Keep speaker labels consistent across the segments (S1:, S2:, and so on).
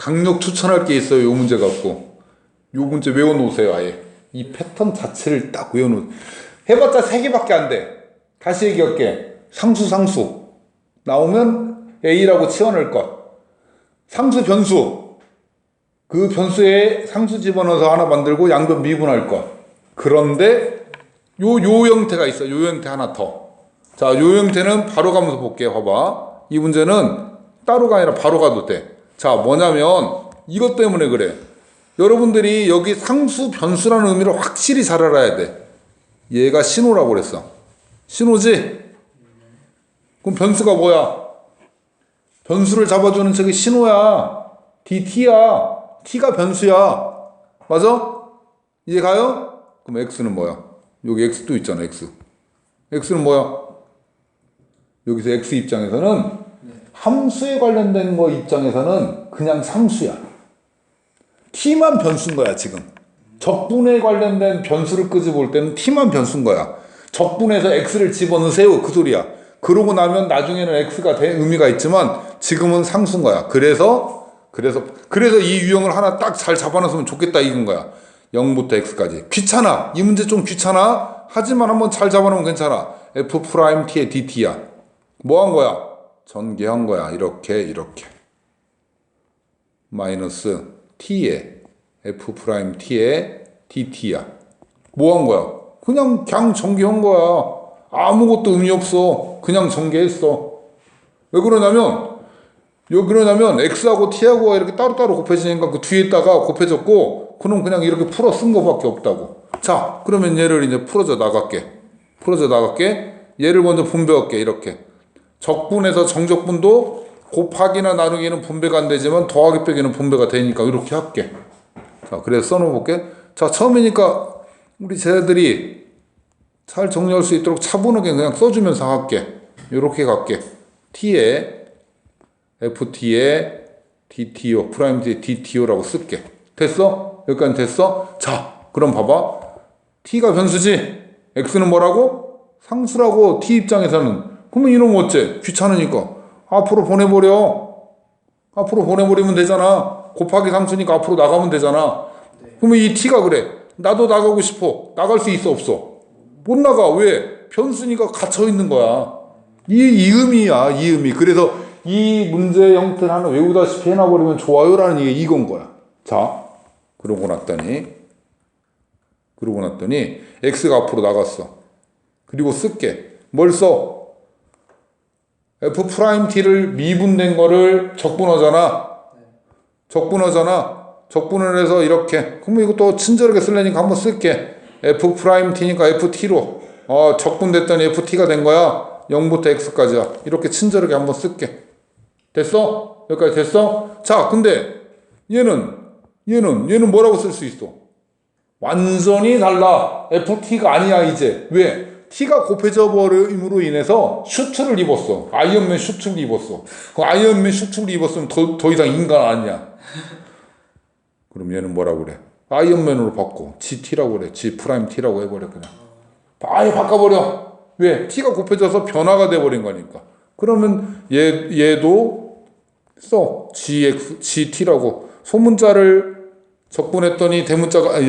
S1: 강력 추천할 게 있어요. 요 문제 갖고. 요 문제 외워놓으세요. 아예. 이 패턴 자체를 딱 외워놓. 해봤자 세 개밖에 안 돼. 다시 얘기할게. 상수 상수 나오면 A라고 치워낼 것. 상수 변수 그 변수에 상수 집어넣어서 하나 만들고 양변 미분할 것. 그런데 요 요 형태가 있어. 요 형태 하나 더. 자, 요 형태는 바로 가면서 볼게요. 봐봐. 이 문제는 따로가 아니라 바로 가도 돼. 자, 뭐냐면 이것 때문에 그래. 여러분들이 여기 상수 변수라는 의미를 확실히 잘 알아야 돼. 얘가 신호라고 그랬어. 신호지? 그럼 변수가 뭐야? 변수를 잡아주는 저기 신호야. DT야. T가 변수야. 맞아? 이해 가요? 그럼 X는 뭐야? 여기 X도 있잖아, X. X는 뭐야? 여기서 X 입장에서는 함수에 관련된 거 입장에서는 그냥 상수야. T만 변수인 거야, 지금. 적분에 관련된 변수를 끄집을 때는 T만 변수인 거야. 적분에서 X를 집어넣으세요. 그 소리야. 그러고 나면 나중에는 X가 된 의미가 있지만 지금은 상수인 거야. 그래서, 그래서, 그래서 이 유형을 하나 딱 잘 잡아놨으면 좋겠다 이건 거야. 0부터 X까지. 귀찮아. 이 문제 좀 귀찮아. 하지만 한번 잘 잡아놓으면 괜찮아. F 프라임 T의 DT야. 뭐 한 거야? 전개한 거야. 이렇게, 이렇게. 마이너스 T의 F 프라임 T의 DT야. 뭐 한 거야? 그냥 그냥 전개한 거야. 아무것도 의미 없어. 그냥 전개했어. 왜 그러냐면 왜 그러냐면 x하고 t하고가 이렇게 따로따로 곱해지니까 그 뒤에다가 곱해졌고 그럼 그냥 이렇게 풀어 쓴 거밖에 없다고. 자, 그러면 얘를 이제 풀어져 나갈게. 풀어져 나갈게. 얘를 먼저 분배할게. 이렇게. 적분에서 정적분도 곱하기나 나누기는 분배가 안 되지만 더하기 빼기는 분배가 되니까 이렇게 할게. 자, 그래서 써놓을게. 자, 처음이니까 우리 쟤들이 잘 정리할 수 있도록 차분하게 그냥 써주면서 할게. 이렇게 갈게. t에 ft에 dto 프라임 t dto라고 쓸게. 됐어? 여기까지 됐어? 자, 그럼 봐봐. t가 변수지. x는 뭐라고? 상수라고 t 입장에서는. 그러면 이놈 어째? 귀찮으니까 앞으로 보내버려. 앞으로 보내버리면 되잖아. 곱하기 상수니까 앞으로 나가면 되잖아. 그러면 이 t가 그래. 나도 나가고 싶어. 나갈 수 있어 없어? 못 나가. 왜? 변수니까 갇혀 있는 거야. 이, 이 의미야, 이 의미. 그래서 이 문제 형태를 하나 외우다시피 해놔버리면 좋아요라는 이게 이건 거야. 자, 그러고 났더니, 그러고 났더니, x가 앞으로 나갔어. 그리고 쓸게. 뭘 써? F 프라임 t를 미분된 거를 적분하잖아. 적분하잖아. 적분을 해서 이렇게. 그러면 이것도 친절하게 쓸려니까 한번 쓸게. f 프라임 t니까 ft로. 어, 적분됐더니 ft가 된 거야. 0부터 x까지야. 이렇게 친절하게 한번 쓸게. 됐어? 여기까지 됐어? 자, 근데 얘는 얘는 얘는 뭐라고 쓸 수 있어? 완전히 달라. ft가 아니야 이제. 왜? T가 곱해져 버림으로 인해서 슈트를 입었어. 아이언맨 슈트를 입었어. 그 아이언맨 슈트를 입었으면 더, 더 이상 인간 아니야. 그럼 얘는 뭐라고 그래? 아이언맨으로 바꿔. GT라고 그래. G 프라임 T라고 해버려 그냥. 아예 바꿔버려. 왜? T가 곱해져서 변화가 돼버린 거니까. 그러면 얘, 얘도 써. GX, GT라고. 소문자를 적분했더니 대문자가, 아,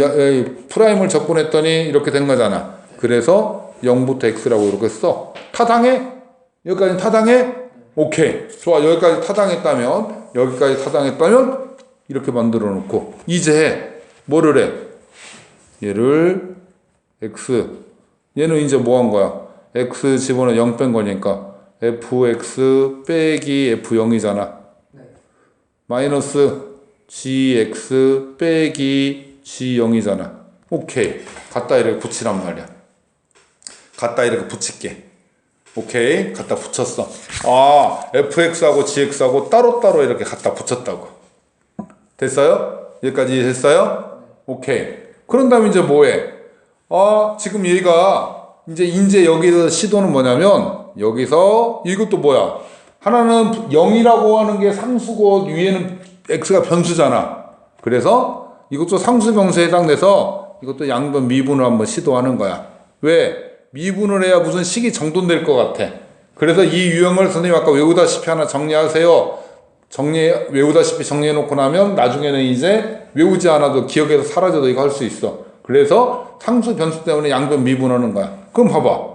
S1: 프라임을 적분했더니 이렇게 된 거잖아. 그래서 0부터 X라고 이렇게 써. 타당해? 여기까지 타당해? 오케이. 좋아. 여기까지 타당했다면, 여기까지 타당했다면, 이렇게 만들어 놓고, 이제 뭐를 해? 얘를 X. 얘는 이제 뭐 한 거야? X 집어넣어 0 뺀 거니까, fx 빼기 f0이잖아. 마이너스 gx 빼기 g0이잖아. 오케이. 갖다 이렇게 붙이란 말이야. 갖다 이렇게 붙일게. 오케이. 갖다 붙였어. 아, fx하고 gx하고 따로따로 이렇게 갖다 붙였다고. 됐어요? 여기까지 됐어요? 오케이. 그런 다음에 이제 뭐해? 아, 지금 얘가 이제 이제 여기서 시도는 뭐냐면 여기서 이것도 뭐야? 하나는 0이라고 하는 게 상수고 위에는 x가 변수잖아. 그래서 이것도 상수 변수에 해당돼서 이것도 양변 미분을 한번 시도하는 거야. 왜? 미분을 해야 무슨 식이 정돈될 것 같아. 그래서 이 유형을 선생님 아까 외우다시피 하나 정리하세요. 정리 외우다시피 정리해 놓고 나면 나중에는 이제 외우지 않아도 기억에서 사라져도 이거 할 수 있어. 그래서 상수 변수 때문에 양변 미분하는 거야. 그럼 봐봐.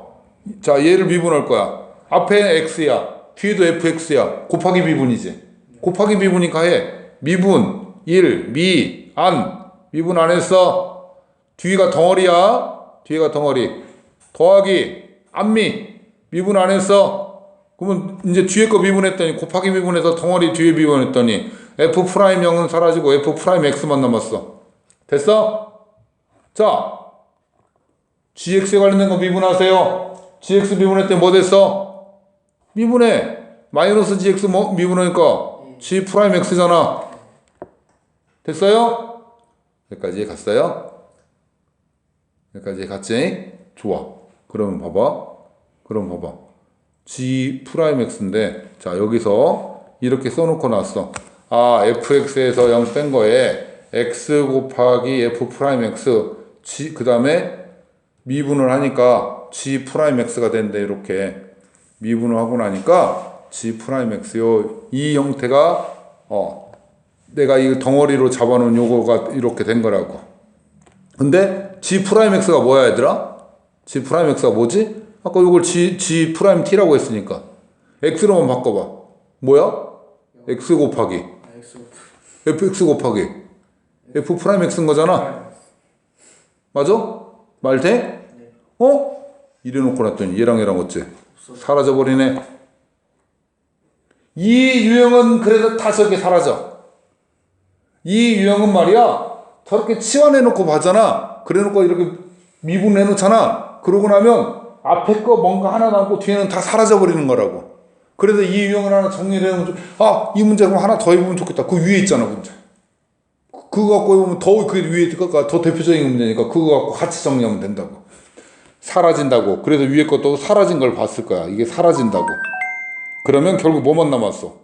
S1: 자, 얘를 미분할 거야. 앞에 x야. 뒤에도 fx야. 곱하기 미분이지. 곱하기 미분이니까 해. 미분 1, 미, 안. 미분 안 했어. 뒤가 덩어리야. 뒤가 덩어리. 더하기 안미. 미분 안 했어. 그러면 이제 뒤에 거 미분했더니 곱하기 미분해서 덩어리 뒤에 미분했더니 f 프라임 0은 사라지고 f 프라임 x만 남았어. 됐어? 자, gx에 관련된 거 미분하세요. gx 미분했더니 뭐 됐어? 미분해. 마이너스 gx 뭐 미분하니까 g 프라임 x잖아. 됐어요? 여기까지 갔어요? 여기까지 갔지? 좋아. 그러면 봐봐. 그럼 봐봐. g 프라임 x인데 자 여기서 이렇게 써놓고 났어. 아 fx에서 0 뺀 거에 x 곱하기 f 프라임 x g 그 다음에 미분을 하니까 g 프라임 x가 된대 이렇게 미분을 하고 나니까 g 프라임 x요 이 형태가 어 내가 이 덩어리로 잡아놓은 요거가 이렇게 된 거라고. 근데 g 프라임 x가 뭐야 얘들아? G 프라임 x가 뭐지? 아까 이걸 g, g 프라임 t라고 했으니까 x로만 바꿔봐. 뭐야? x 곱하기 fx 곱하기 f 프라임 x인 거잖아. 맞아? 말 돼? 어? 이래놓고 놨더니 얘랑 얘랑 어째? 사라져버리네. 이 유형은 그래서 다 저렇게 사라져. 이 유형은 말이야. 저렇게 치환해놓고 봐잖아. 그래놓고 이렇게 미분해놓잖아. 그러고 나면 앞에 거 뭔가 하나 남고 뒤에는 다 사라져버리는 거라고. 그래서 이 유형을 하나 정리를 해보면 좀, 아, 이 문제 그럼 하나 더 해보면 좋겠다. 그 위에 있잖아, 문제. 그거 갖고 해보면 더, 그 위에 있을까? 더 대표적인 문제니까 그거 갖고 같이 정리하면 된다고. 사라진다고. 그래서 위에 것도 사라진 걸 봤을 거야. 이게 사라진다고. 그러면 결국 뭐만 남았어?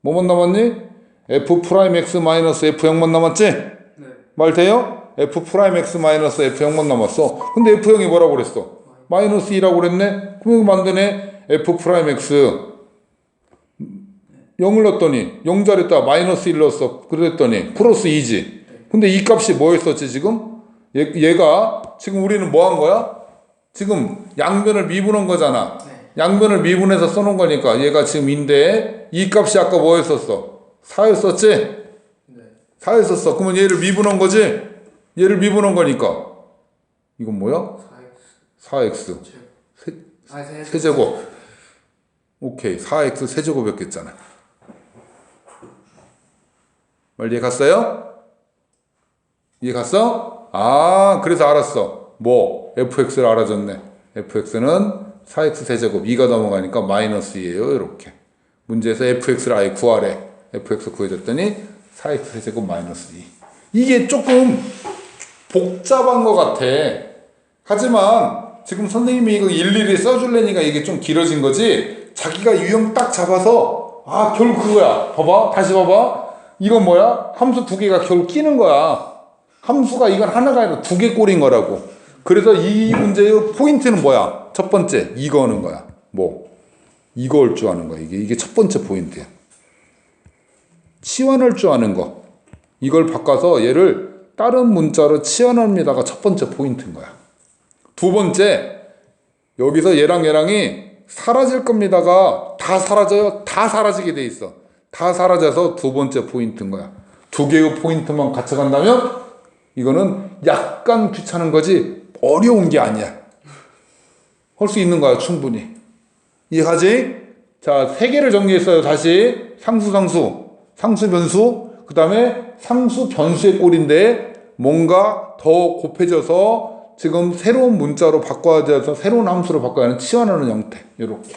S1: 뭐만 남았니? f 프라임 x 마이너스 f 0만 남았지?
S2: 네.
S1: 말 돼요? F 프라임 x 마이너스 f 0만 남았어. 근데 f 0이 뭐라고 그랬어? 마이너스 2라고 그랬네? 그럼 이거 만드네? f 프라임 x 0을 넣었더니 0 자리에다 마이너스 1 넣었어. 그랬더니 플러스 2지. 근데 이 값이 뭐였었지 지금? 얘, 얘가 지금 우리는 뭐 한 거야? 지금 양변을 미분한 거잖아.
S2: 네.
S1: 양변을 미분해서 써놓은 거니까 얘가 지금 인데 이 값이 아까 뭐였었어? 4였었지?
S2: 네.
S1: 4였었어. 그러면 얘를 미분한 거지? 얘를 미분한 거니까. 이건 뭐야?
S2: 4X
S1: 4x 세,
S2: 아, 세
S1: 세제곱. 오케이. 4x 세제곱이었겠잖아. 말 이해 갔어요? 이해 갔어? 아 그래서 알았어. 뭐? fx를 알아줬네. fx는 4x 세제곱. 2가 넘어가니까 마이너스이에요 이렇게. 문제에서 fx를 아예 구하래. fx 구해줬더니 4x 세제곱 마이너스 2 이게 조금 복잡한 것 같아. 하지만 지금 선생님이 이거 일일이 써줄래니까 이게 좀 길어진 거지? 자기가 유형 딱 잡아서 아 결국 그거야. 봐봐. 다시 봐봐. 이건 뭐야? 함수 두 개가 결국 끼는 거야. 함수가 이건 하나가 아니라 두 개 꼴인 거라고. 그래서 이 문제의 포인트는 뭐야? 첫 번째 이거 하는 거야. 뭐? 이거 할줄 아는 거야 이게. 이게 첫 번째 포인트야. 치환할 줄 아는 거. 이걸 바꿔서 얘를 다른 문자로 치환합니다가 첫 번째 포인트인 거야 두 번째, 여기서 얘랑 얘랑이 사라질 겁니다가 다 사라져요. 다 사라지게 돼 있어. 다 사라져서 두 번째 포인트인 거야. 두 개의 포인트만 같이 간다면 이거는 약간 귀찮은 거지 어려운 게 아니야. 할 수 있는 거야, 충분히. 이해가지? 자, 세 개를 정리했어요. 다시 상수, 상수, 상수, 변수, 그 다음에 상수, 변수의 꼴인데 뭔가 더 곱해져서 지금 새로운 문자로 바꿔야 돼서 새로운 함수로 바꿔야 하는 치환하는 형태. 이렇게.